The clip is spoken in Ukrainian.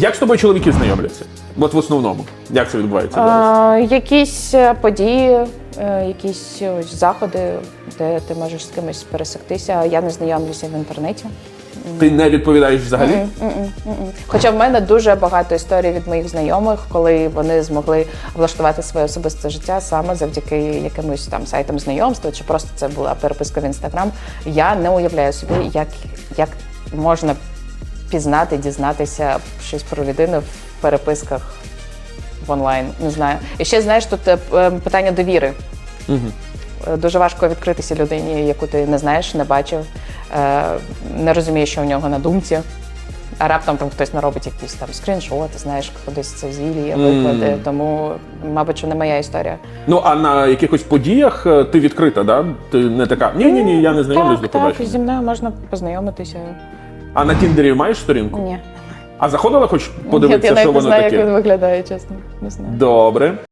Як з тобою чоловіки знайомляться? От в основному. Як це відбувається? А, якісь е, події, е, якісь ось заходи, де ти можеш з кимось пересектися. Я не знайомлюся в інтернеті. Ти не відповідаєш взагалі? Мгм, мгм, мгм. Хоча в мене дуже багато історій від моїх знайомих, коли вони змогли влаштувати своє особисте життя саме завдяки якимось там сайтам знайомства, чи просто це була переписка в інстаграм. Я не уявляю собі, як, як можна пізнати, дізнатися щось про людину в переписках в онлайн. Не знаю. І ще знаєш, тут е, питання довіри. Е, Дуже важко відкритися людині, яку ти не знаєш, не бачив, е, не розумієш, що у нього на думці. А раптом там хтось наробить якісь там скріншоти, знаєш, кудись це зілля викладе. Тому, мабуть, що не моя історія. Ну а на якихось подіях е, ти відкрита, да? Ти не така. Ні, ні, ні, я не знайомлюсь до так, так, зі мною можна познайомитися. А на Тіндері маєш сторінку? Ні. А заходила хоч Ні, подивитися, я навіть що не воно знаю, як він виглядає, чесно. Не знаю. Добре.